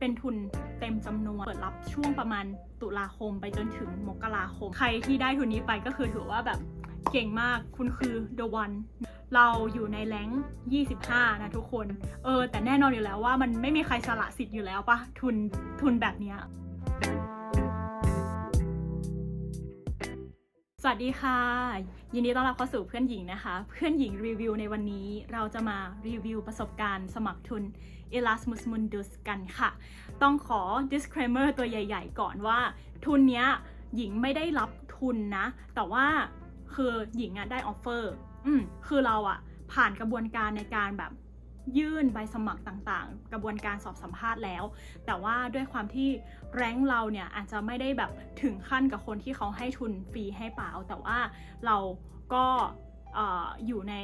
เป็นทุนเต็มจำนวน เปิดรับช่วงประมาณตุลาคมไปจนถึงมกราคม ใครที่ได้ทุนนี้ไปก็คือถือว่าแบบเก่งมาก คุณคือ the one เราอยู่ในแรง25 นะทุกคน เออ แต่แน่นอนอยู่แล้วว่ามันไม่มีใครสละสิทธิ์อยู่แล้วปะทุนทุนแบบเนี้ย สวัสดีค่ะ ยินดีต้อนรับเข้าสู่เพื่อนหญิงนะคะ เพื่อนหญิงรีวิวในวันนี้เราจะมารีวิวประสบการณ์สมัครทุน Erasmus Mundus กันค่ะ ต้องขอ disclaimer ตัวใหญ่ๆ ก่อนว่า ทุนเนี้ยหญิงไม่ได้รับทุนนะ แต่ว่าคือหญิงอะได้ออฟเฟอร์อืมคือเราอะผ่านกระบวนการในการแบบ ยื่นใบสมัครต่างๆ กระบวนการสอบสัมภาษณ์แล้ว แต่ว่าด้วยความที่แรงเราเนี่ยอาจจะไม่ได้แบบถึงขั้นกับคนที่เขาให้ทุนฟรีให้เปล่า แต่ว่าเราก็เอ่ออยู่ใน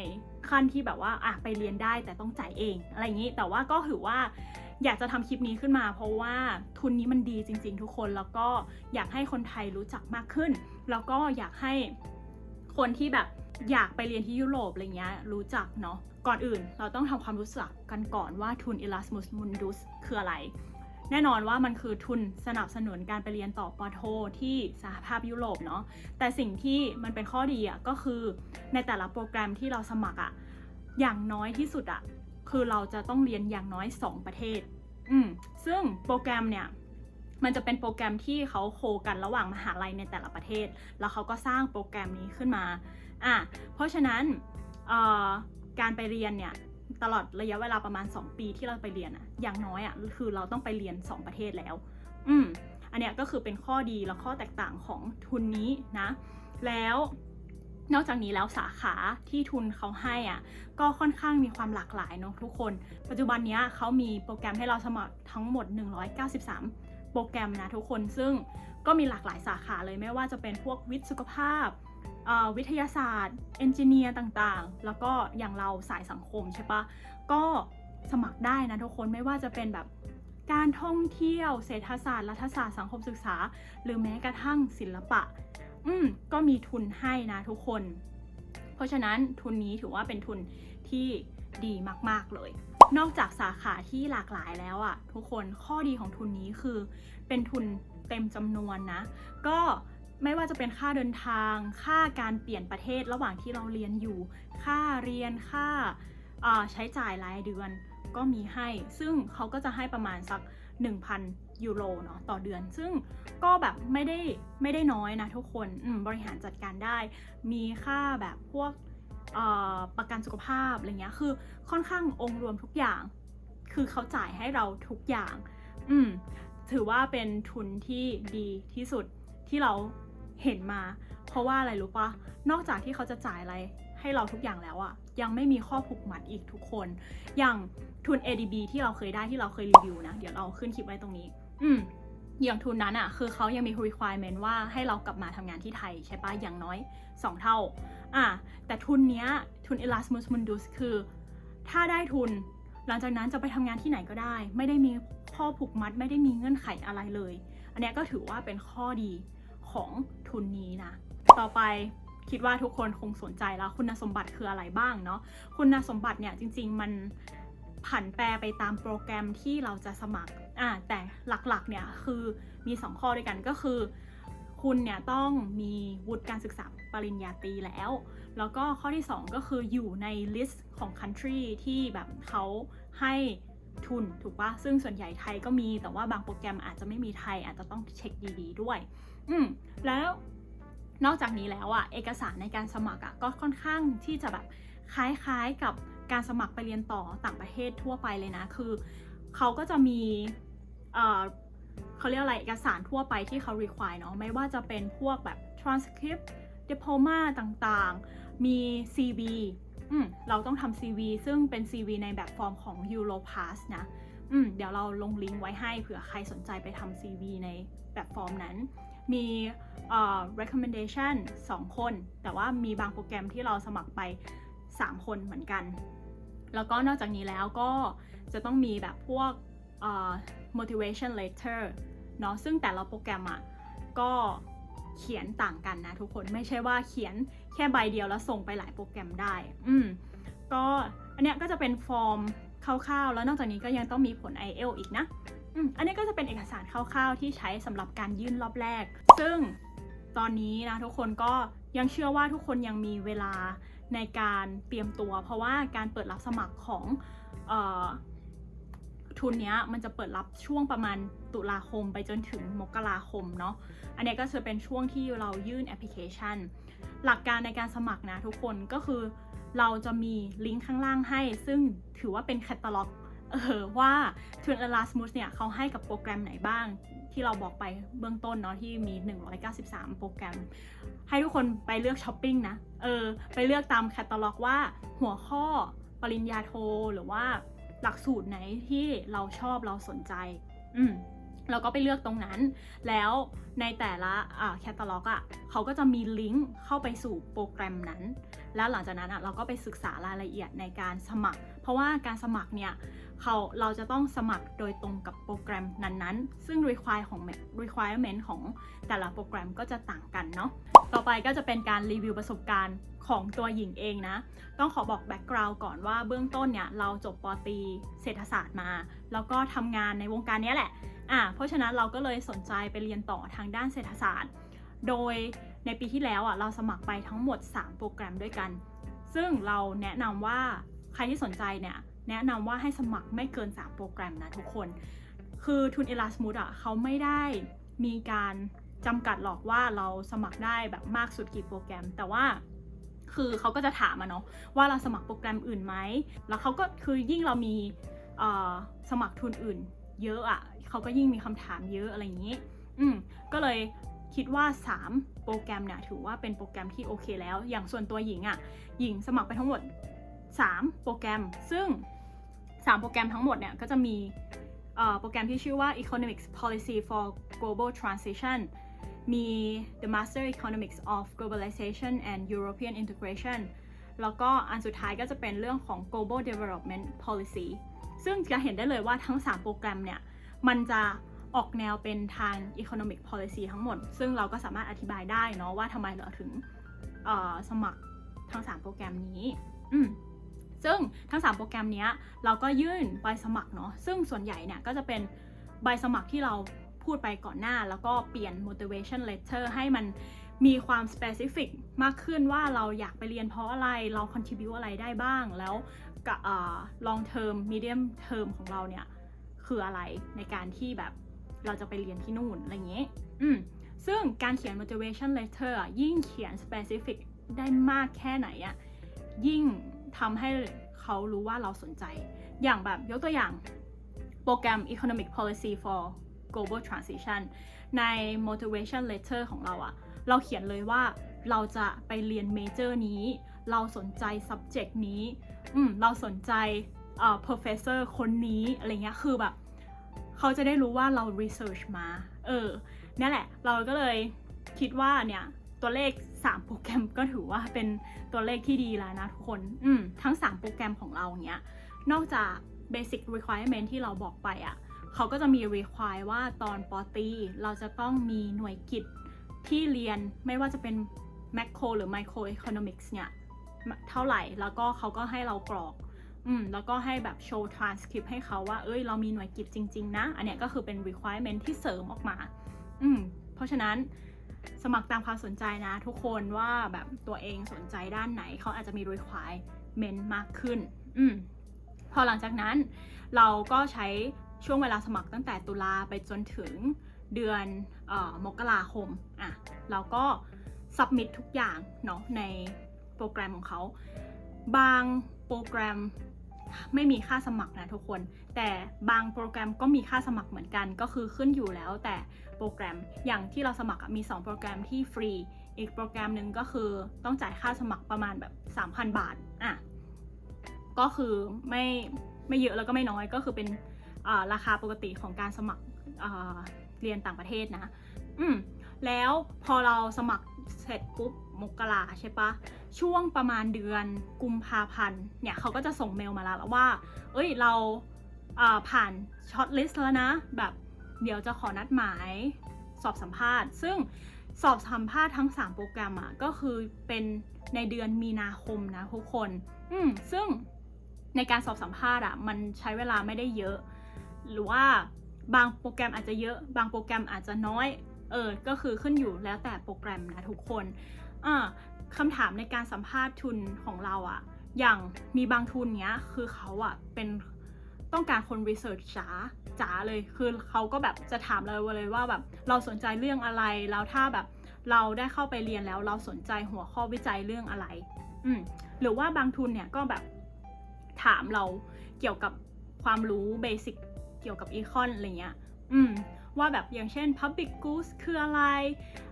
ขั้นที่แบบว่าอะไปเรียนได้แต่ต้องจ่ายเองอะไรอย่างนี้ แต่ว่าก็ถือว่าอยากจะทำคลิปนี้ขึ้นมา เพราะว่าทุนนี้มันดีจริง ๆ ทุกคนแล้วก็อยากให้คนไทยรู้จักมากขึ้น แล้วก็อยากให้คนที่แบบ อยากไปเรียนที่ยุโรปอะไรเงี้ยรู้จักเนาะก่อนอื่นเราต้องทำความรู้จักกันก่อนว่าทุน Erasmus Mundus คืออะไร แน่นอนว่ามันคือทุนสนับสนุนการไปเรียนต่อปอโทที่สหภาพยุโรปเนาะแต่สิ่งที่มันเป็นข้อดีอะก็คือในแต่ละโปรแกรมที่เราสมัครอะอย่างน้อยที่สุดอะคือเราจะต้องเรียนอย่างน้อย 2 ประเทศ อืมซึ่งโปรแกรมเนี่ยมันจะเป็นโปรแกรมที่เขาโคกันระหว่างมหาลัยในแต่ละประเทศ แล้วเขาก็สร้างโปรแกรมนี้ขึ้นมา อะเพราะฉะนั้นการไปเรียนเนี่ยตลอดระยะเวลาประมาณ 2 ปีที่เราไปเรียนอะอย่างน้อยอะคือเราต้องไปเรียน 2 ประเทศแล้ว อืม อันเนี้ยก็คือเป็นข้อดีและข้อแตกต่างของทุนนี้นะ แล้วนอกจากนี้แล้วสาขาที่ทุนเขาให้อะก็ค่อนข้างมีความหลากหลายเนาะทุกคน ปัจจุบันนี้เขามีโปรแกรมให้เราสมัครทั้งหมด 193 โปรแกรมนะทุกคนซึ่งก็มีหลากหลายสาขาเลยไม่ว่าจะเป็นพวกวิทย์สุขภาพ วิทยาศาสตร์เอนจิเนียร์ต่างๆ แล้วก็อย่างเราสายสังคมใช่ปะก็สมัครได้นะทุกคนไม่ว่าจะเป็นแบบการท่องเที่ยว เศรษฐศาสตร์ รัฐศาสตร์สังคมศึกษา หรือแม้กระทั่งศิลปะ อืมก็มีทุนให้นะทุกคน เพราะฉะนั้นทุนนี้ถือว่าเป็นทุนที่ดีมาก ๆ เลย นอกจากสาขาที่หลากหลายแล้วอะทุกคนข้อดีของทุนนี้คือเป็นทุนเต็มจำนวนนะ ก็ ไม่ว่าจะเป็นค่าเดินทาง ค่าการเปลี่ยนประเทศระหว่างที่เราเรียนอยู่ ค่าเรียน ค่าาใช้จ่ายรายเดือนก็มีให้ ซึ่งเขาก็จะให้ประมาณสัก 1,000 ยูโรเนาะต่อเดือน ซึ่งก็แบบไม่ได้ไม่ได้น้อยนะทุกคนบริหารจัดการได้ มีค่าแบบพวกประกันสุขภาพอะไรเงี้ย คือค่อนข้างองค์รวมทุกอย่าง คือเขาจ่ายให้เราทุกอย่าง อืม ถือว่าเป็นทุนที่ดีที่สุดที่เรา เห็นมา เพราะว่าอะไรรู้ปะนอกจากที่เขาจะจ่ายอะไรให้เราทุกอย่างแล้วอะยังไม่มีข้อผูกมัดอีกทุกคน อย่างทุน ADB ที่เราเคยได้ที่เราเคยรีวิวนะ เดี๋ยวเราขึ้นคลิปไว้ตรงนี้ อืมอย่างทุนนั้นอะคือเขายังมี requirement ว่าให้เรากลับมาทำงานที่ไทยใช่ปะอย่างน้อย 2 เท่า อะแต่ทุนเนี้ยทุน Erasmus Mundus คือ ถ้าได้ทุน หลังจากนั้นจะไปทำงานที่ไหนก็ได้ ไม่ได้มีข้อผูกมัด ไม่ได้มีเงื่อนไขอะไรเลย อันนี้ก็ถือว่าเป็นข้อดี ของทุนนี้นะ ต่อไปคิดว่าทุกคนคงสนใจแล้วคุณสมบัติคืออะไรบ้างเนาะคุณสมบัติเนี่ยจริง ๆ มันผันแปรไปตามโปรแกรมที่เราจะสมัครอ่าแต่หลักๆเนี่ยคือมี 2 ข้อด้วยกันก็คือ คุณเนี่ยต้องมีวุฒิการศึกษาปริญญาตรีแล้ว แล้วก็ข้อที่ 2 ก็คืออยู่ในลิสต์ของ country ที่แบบเขาให้ทุนถูกปะซึ่งส่วนใหญ่ไทยก็มีแต่ว่าบางโปรแกรมอาจจะไม่มีไทยอาจจะต้องเช็คดี ๆ ด้วย อืมแล้วนอกจากนี้แล้วอะเอกสารในการสมัครอะก็ค่อนข้างที่จะแบบคล้ายๆกับการสมัครไปเรียนต่อต่างประเทศทั่วไปเลยนะ คือเขาก็จะมีเอ่อเขาเรียกอะไรเอกสารทั่วไปที่เขา require เนาะไม่ว่าจะเป็นพวกแบบ transcript diploma ต่างๆ มี CV อืมเราต้องทำ CV ซึ่งเป็น CV ในแบบฟอร์มของ Europass นะอืมเดี๋ยวเราลงลิงก์ไว้ให้เผื่อใครสนใจไปทำ CV ในแบบฟอร์มนั้น มี recommendation 2 คน แต่ว่ามีบางโปรแกรมที่เราสมัครไป 3 คนเหมือนกัน แล้วก็นอกจากนี้แล้วก็จะต้องมีแบบพวก motivation letter เนาะซึ่งแต่ละโปรแกรมอะก็เขียนต่างกันนะทุกคนไม่ใช่ว่าเขียนแค่ใบเดียวแล้วส่งไปหลายโปรแกรมได้ อืมก็อันเนี้ยก็จะเป็นฟอร์มคร่าวๆ แล้วนอกจากนี้ก็ยังต้องมีผล i อ l อีกนะ อันนี้ก็จะเป็นเอกสารคร่าวๆ ที่ใช้สำหรับการยื่นรอบแรก ซึ่งตอนนี้นะทุกคนก็ยังเชื่อว่าทุกคนยังมีเวลาในการเตรียมตัว เพราะว่าการเปิดรับสมัครของออทุนเนี้ยมันจะเปิดรับช่วงประมาณตุลาคมไปจนถึงมกราคมเนาะ อันนี้ก็จะเป็นช่วงที่เรายื่นแอปพลิเคชัน หลักการในการสมัครนะทุกคนก็คือเราจะมีลิงก์ข้างล่างให้ ซึ่งถือว่าเป็นแคตตาล็อก ออว่า t w i n Erasmus เนี่ยเขาให้กับโปรแกรมไหนบ้าง ที่เราบอกไปเบื้องต้นเนาะที่มี 193 โปรแกรม ให้ทุกคนไปเลือกช้อปปิ้งนะ เออ ไปเลือกตามแคตตาล็อกว่าหัวข้อปริญญาโทหรือว่าหลักสูตรไหนที่เราชอบเราสนใจ อืมเราก็ไปเลือกตรงนั้น แล้วในแต่ละแคตตาล็อกอะเขาก็จะมีลิงก์เข้าไปสู่โปรแกรมนั้น แล้วหลังจากนั้นอะเราก็ไปศึกษารายละเอียดในการสมัคร เพราะว่าการสมัครเนี่ยเขาเราจะต้องสมัครโดยตรงกับโปรแกรมนั้นๆ ซึ่ง require ของ requirement ของแต่ละโปรแกรมก็จะต่างกันเนาะ ต่อไปก็จะเป็นการรีวิวประสบการณ์ของตัวหญิงเองนะ ต้องขอบอกแบ็กกราวด์ก่อนว่าเบื้องต้นเนี่ย เราจบปตรีเศรษฐศาสตร์มา แล้วก็ทำงานในวงการนี้แหละ อ่า เพราะฉะนั้นเราก็เลยสนใจไปเรียนต่อทางด้านเศรษฐศาสตร์ โดยในปีที่แล้วอะเราสมัครไปทั้งหมด 3 โปรแกรมด้วยกัน ซึ่งเราแนะนำว่า ใครที่สนใจเนี่ยแนะนำว่าให้สมัครไม่เกิน 3 โปรแกรมนะทุกคน คือทุน Erasmus อะเขาไม่ได้มีการจำกัดหรอกว่าเราสมัครได้แบบมากสุดกี่โปรแกรม แต่ว่าคือเขาก็จะถามอะเนาะว่าเราสมัครโปรแกรมอื่นไหม แล้วเขาก็คือยิ่งเรามีสมัครทุนอื่น เยอะอะเขาก็ยิ่งมีคำถามเยอะอะไรอย่างนี้ อืมก็เลยคิดว่า 3 โปรแกรมเนี่ยถือว่าเป็นโปรแกรมที่โอเคแล้ว อย่างส่วนตัวหญิงอะ่ะหญิงสมัครไปทั้งหมด 3 โปรแกรม ซึ่ง 3 โปรแกรมทั้งหมดเนี่ยก็จะมีโปรแกรมที่ชื่อว่า Economics Policy for Global Transition มี The Master Economics of Globalization and European Integration แล้วก็อันสุดท้ายก็จะเป็นเรื่องของ Global Development Policy ซึ่งจะเห็นได้เลยว่าทั้ง 3 โปรแกรมเนี่ย มันจะออกแนวเป็นทาง economic policy ทั้งหมด ซึ่งเราก็สามารถอธิบายได้เนาะว่าทำไมเราถึงสมัครทั้ง 3 โปรแกรมนี้ อืม ซึ่งทั้ง 3 โปรแกรมนี้เราก็ยื่นใบสมัครเนาะซึ่งส่วนใหญ่เนี่ยก็จะเป็นใบสมัครที่เราพูดไปก่อนหน้า แล้วก็เปลี่ยน motivation letter ให้มันมีความ specific มากขึ้นว่าเราอยากไปเรียนเพราะอะไรเรา contribute อะไรได้บ้างแล้วกับ long term medium term ของเราเนี่ยคืออะไรในการที่แบบเราจะไปเรียนที่นู่นอะไรเงี้ยอืมซึ่งการเขียน motivation letter ยิ่งเขียน specific ได้มากแค่ไหนอะยิ่ง ทำให้เขารู้ว่าเราสนใจ อย่างแบบยกตัวอย่างโปรแกรม economic policy for global transition ใน motivation letter ของเราอะเราเขียนเลยว่าเราจะไปเรียนเมเจอร์นี้ เราสนใจ subject นี้ อืม เราสนใจเอ่อ professor คนนี้ อะไรเงี้ย คือแบบ เขาจะได้รู้ว่าเรา research มา เออนี่นแหละ เราก็เลยคิดว่าเนี่ย ตัวเลข 3 โปรแกรมก็ถือว่าเป็นตัวเลขที่ดีแล้วนะทุกคน อืมทั้ง 3 โปรแกรมของเราเนี้ย นอกจาก basic requirement ที่เราบอกไปอะ่ะ เขาก็จะมี require ว่าตอนปอตรีเราจะต้องมีหน่วยกิจที่เรียนไม่ว่าจะเป็น macro หรือ micro economics เนี่ย เท่าไหร่ แล้วก็เขาก็ให้เรากรอก อืม แล้วก็ให้แบบโชว์ transcript ให้เขาว่า เอ้ย เรามีหน่วยกิจจริง ๆ นะ อันเนี้ยก็คือเป็น requirement ที่เสริมออกมา อืม เพราะฉะนั้น สมัครตามความสนใจนะ ทุกคนว่าแบบตัวเองสนใจด้านไหน เขาอาจจะมี requirement มากขึ้น อืมพอหลังจากนั้นเราก็ใช้ช่วงเวลาสมัครตั้งแต่ตุลาไปจนถึงเดือนออมกราคมอะเราก็ submit ทุกอย่างเนาะในโปรแกรมของเขา บางโปรแกรม ไม่มีค่าสมัครนะทุกคน แต่บางโปรแกรมก็มีค่าสมัครเหมือนกัน ก็คือขึ้นอยู่แล้วแต่โปรแกรมอย่างที่เราสมัครมี 2 โปรแกรมที่ฟรี อีกโปรแกรมหนึ่งก็คือต้องจ่ายค่าสมัครประมาณแบบ 3,000 บาทอะก็คือไม่ไม่เยอะแล้วก็ไม่น้อยก็คือเป็นราคาปกติของการสมัครเรียนต่างประเทศนะ อืม แล้วพอเราสมัครเสร็จปุ๊บมกราใช่ปะช่วงประมาณเดือนกุมภาพันธ์เนี่ยเขาก็จะส่งเมลมาแล้วว่า เอ้ยเราผ่านช็อตลิสต์แล้วนะ แบบเดี๋ยวจะขอนัดหมายสอบสัมภาษณ์ ซึ่งสอบสัมภาษณ์ทั้ง 3 โปรแกรมอะก็คือเป็นในเดือนมีนาคมนะทุกคน อืมซึ่งในการสอบสัมภาษณ์อะมันใช้เวลาไม่ได้เยอะ หรือว่าบางโปรแกรมอาจจะเยอะ บางโปรแกรมอาจจะน้อย เออ ก็คือขึ้นอยู่แล้วแต่โปรแกรมนะทุกคนอ่าคำถามในการสัมภาษณ์ทุนของเราอะอย่างมีบางทุนเนี้ย คือเขาอะเป็นต้องการคนรีเสิร์ชจ๋าจ๋าเลย คือเขาก็แบบจะถามเราเลยว่าแบบเราสนใจเรื่องอะไร แล้วถ้าแบบเราได้เข้าไปเรียนแล้วเราสนใจหัวข้อวิจัยเรื่องอะไร อืม หรือว่าบางทุนเนี่ยก็แบบถามเราเกี่ยวกับความรู้เบสิกเกี่ยวกับอีคอนอะไรเงี้ย อืมว่าแบบอย่างเช่น public goods คืออะไร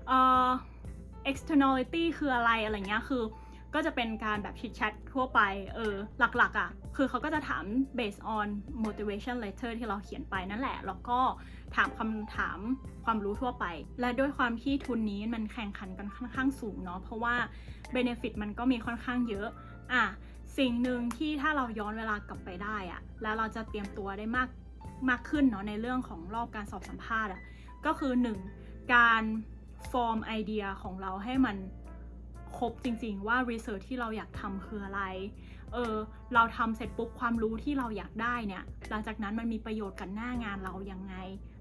เอ่อ externality คืออะไรอะไรเงี้ยคือก็จะเป็นการแบบชิดแชททั่วไป เออ หลักๆอะ่ะ คือเขาก็จะถาม based on motivation letter ที่เราเขียนไปนั่นแหละ แล้วก็ถามคำถามความรู้ทั่วไป และด้วยความที่ทุนนี้มันแข่งขันกันค่อนข้างสูงเนาะ เพราะว่า benefit มันก็มีค่อนข้างเยอะ อะ สิ่งหนึ่งที่ถ้าเราย้อนเวลากลับไปได้อะแล้วเราจะเตรียมตัวได้มาก มากขึ้นเนาะในเรื่องของรอบการสอบสัมภาษณ์อะก็คือ 1. การฟอร์มไอเดียของเราให้มันครบจริงๆว่า research ที่เราอยากทำคืออะไร เออเราทำเสร็จปุ๊บความรู้ที่เราอยากได้เนี่ย หลังจากนั้นมันมีประโยชน์กับหน้างานเรายังไง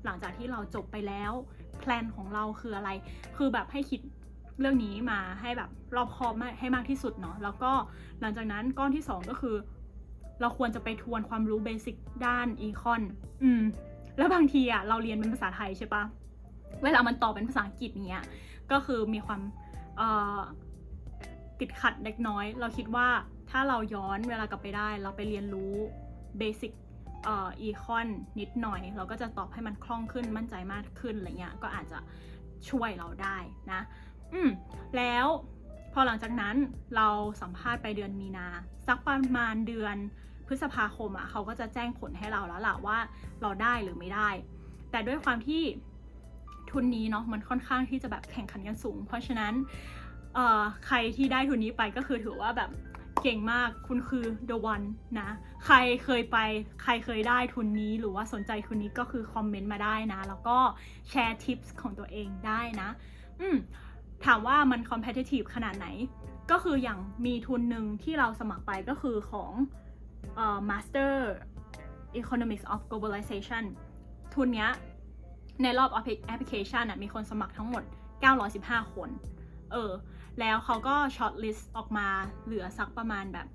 หลังจากที่เราจบไปแล้วแพลนของเราคืออะไร คือแบบให้คิดเรื่องนี้มาให้แบบรอบคอบมากให้มากที่สุดเนาะ แล้วก็หลังจากนั้นก้อนที่ 2 ก็คือ เราควรจะไปทวนความรู้เบสิกด้านอีคอน อืม แล้วบางทีอะเราเรียนเป็นภาษาไทยใช่ปะเวลามันตอบเป็นภาษาอังกฤษเนี้ย ก็คือมีความเอ่อติดขัดเล็กน้อย เราคิดว่าถ้าเราย้อนเวลากลับไปได้ เราไปเรียนรู้เบสิกเอ่ออีคอนนิดหน่อย เราก็จะตอบให้มันคล่องขึ้นมั่นใจมากขึ้นอะไรเงี้ย ก็อาจจะช่วยเราได้นะ อืม แล้ว พอหลังจากนั้นเราสัมภาษณ์ไปเดือนมีนา สักประมาณเดือนพฤษภาคมอะ่ะเขาก็จะแจ้งผลให้เราแล้วล่ะว่าเราได้หรือไม่ได้ แต่ด้วยความที่ทุนนี้เนาะมันค่อนข้างที่จะแบบแข่งขันกันสูง เพราะฉะนั้นเอ่อใครที่ได้ทุนนี้ไปก็คือถือว่าแบบเก่งมากคุณคือ the one นะ ใครเคยไป ใครเคยได้ทุนนี้หรือว่าสนใจทุนนี้ก็คือคอมเมนต์มาได้นะ แล้วก็แชร์ทิปส์ของตัวเองได้นะ อืม ถามว่ามัน competitive ขนาดไหน ก็คืออย่างมีทุนหนึ่งที่เราสมัครไปก็คือของเอ่อ Master Economics of Globalization ทุนเนี้ยในรอบ application น่ะมีคนสมัครทั้งหมด 915 คน เออ แล้วเขาก็ช็อตลิสต์ออกมาเหลือสักประมาณแบบ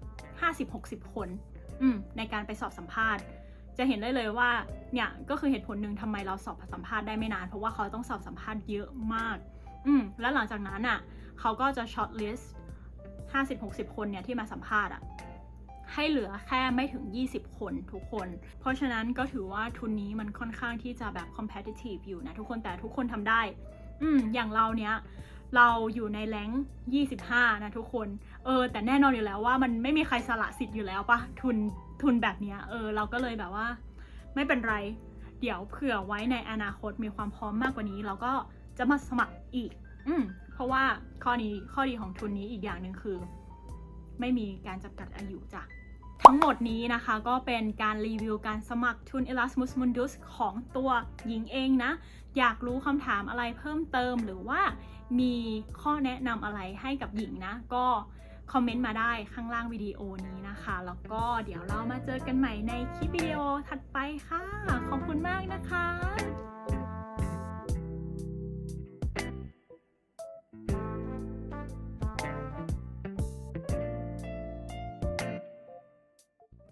50-60 คน อืม ในการไปสอบสัมภาษณ์ จะเห็นได้เลยว่า เนี่ย ก็คือเหตุผลหนึ่งทำไมเราสอบสัมภาษณ์ได้ไม่นาน เพราะว่าเขาต้องสอบสัมภาษณ์เยอะมาก อืมแล้วหลังจากนั้นอะเขาก็จะช็อตลิสต์50-60คนเนี่ยที่มาสัมภาษณ์อะให้เหลือแค่ไม่ถึง 20 คนทุกคน เพราะฉะนั้นก็ถือว่าทุนนี้มันค่อนข้างที่จะแบบ competitive อยู่นะทุกคนแต่ทุกคนทำได้ อืม อย่างเราเนี้ยเราอยู่ในแรง25 นะทุกคน เออ แต่แน่นอนอยู่แล้วว่ามันไม่มีใครสละสิทธิ์อยู่แล้วปะทุนทุนแบบเนี้ย เออ เราก็เลยแบบว่า ไม่เป็นไร เดี๋ยวเผื่อไว้ในอนาคตมีความพร้อมมากกว่านี้เราก็ จะมาสมัครอีก อืมเพราะว่าข้อนี้ข้อดีของทุนนี้อีกอย่างหนึ่งคือ ไม่มีการจำกัดอายุจ้ะทั้งหมดนี้นะคะก็เป็นการรีวิวการสมัครทุน Erasmus Mundus ของตัวหญิงเองนะ อยากรู้คำถามอะไรเพิ่มเติมหรือว่ามีข้อแนะนำอะไรให้กับหญิงนะ ก็คอมเมนต์มาได้ข้างล่างวิดีโอนี้นะคะ แล้วก็เดี๋ยวเรามาเจอกันใหม่ในคลิปวิดีโอถัดไปค่ะ ขอบคุณมากนะคะ